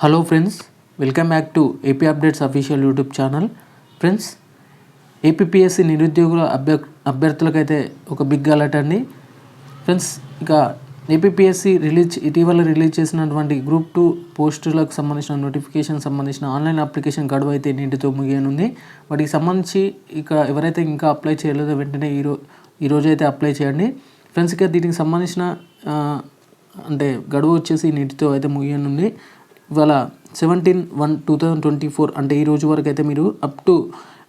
Hello friends welcome back to AP updates official YouTube channel friends APSC నిరుద్యోగుల అభ్య అభ్యర్థులకైతే ఒక బిగ్ అలర్ట్ అండి. ఫ్రెండ్స్ ఇక ఏపీఎస్సి రిలీజ్ ఇటీవల రిలీజ్ చేసినటువంటి గ్రూప్ టూ పోస్టులకు సంబంధించిన నోటిఫికేషన్ సంబంధించిన ఆన్లైన్ అప్లికేషన్ గడువు అయితే నీటితో ముగియనుంది. వాటికి సంబంధించి ఇక ఎవరైతే ఇంకా అప్లై చేయలేదో వెంటనే ఈరో ఈరోజు అయితే అప్లై చేయండి. ఫ్రెండ్స్ ఇక దీనికి సంబంధించిన అంటే గడువు వచ్చేసి నీటితో అయితే ముగియనుంది. ఇవాళ seventeen one two thousand twenty four అంటే ఈ రోజు వరకు అయితే మీరు up to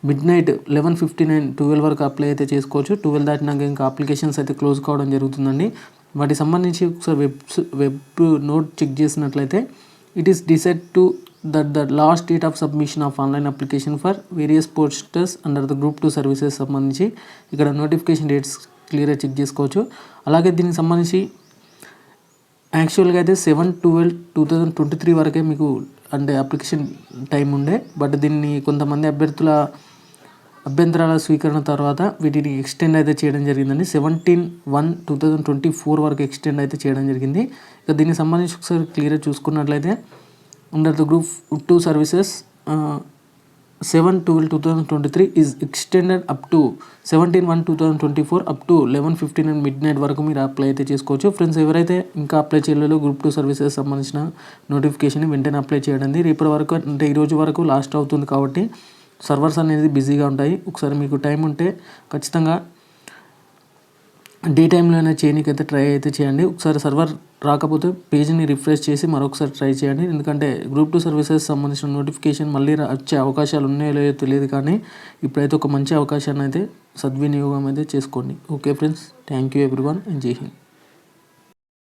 midnight eleven fifty nine twelve వరకు అప్లై అయితే చేసుకోవచ్చు. ట్వెల్వ్ దాటినాక ఇంకా అప్లికేషన్స్ అయితే క్లోజ్ కావడం జరుగుతుందండి. వాటికి సంబంధించి ఒకసారి వెబ్ వెబ్ నోట్ చెక్ చేసినట్లయితే it is decide to that the last date of submission of online application for various posters under the group two services సంబంధించి ఇక్కడ నోటిఫికేషన్ డేట్స్ క్లియర్గా చెక్ చేసుకోవచ్చు. అలాగే దీనికి సంబంధించి యాక్చువల్గా అయితే seven twelve two thousand twenty three వరకే మీకు అంటే అప్లికేషన్ టైం ఉండే. బట్ దీన్ని కొంతమంది అభ్యర్థుల అభ్యంతరాల స్వీకరణ తర్వాత వీటిని ఎక్స్టెండ్ అయితే చేయడం జరిగిందండి. Seventeen one two thousand twenty four వరకు ఎక్స్టెండ్ అయితే చేయడం జరిగింది. ఇక దీనికి సంబంధించి ఒకసారి క్లియర్గా చూసుకున్నట్లయితే under the group two services seven twelve two thousand twenty three is extended up to seventeen one two thousand twenty four up to eleven fifteen and midnight వరకు మీరు అప్లై అయితే చేసుకోవచ్చు. ఫ్రెండ్స్ ఎవరైతే ఇంకా అప్లై చేయలేదో గ్రూప్ టూ సర్వీసెస్ సంబంధించిన notification వెంటనే apply చేయండి రేపటి వరకు అంటే ఈ రోజు వరకు లాస్ట్ అవుతుంది కాబట్టి సర్వర్స్ అనేది బిజీగా ఉంటాయి. ఒకసారి మీకు టైం ఉంటే ఖచ్చితంగా డే టైంలోనే చేయడానికి అయితే ట్రై అయితే చేయండి. ఒకసారి సర్వర్ రాకపోతే పేజీని రిఫ్రెష్ చేసి మరొకసారి ట్రై చేయండి. ఎందుకంటే గ్రూప్ టూ సర్వీసెస్ సంబంధించిన నోటిఫికేషన్ మళ్ళీ వచ్చే అవకాశాలు ఉన్నాయో లేదో తెలియదు కానీ ఇప్పుడైతే ఒక మంచి అవకాశాన్ని అయితే సద్వినియోగం అయితే చేసుకోండి. Okay friends thank you everyone and జై హింద్.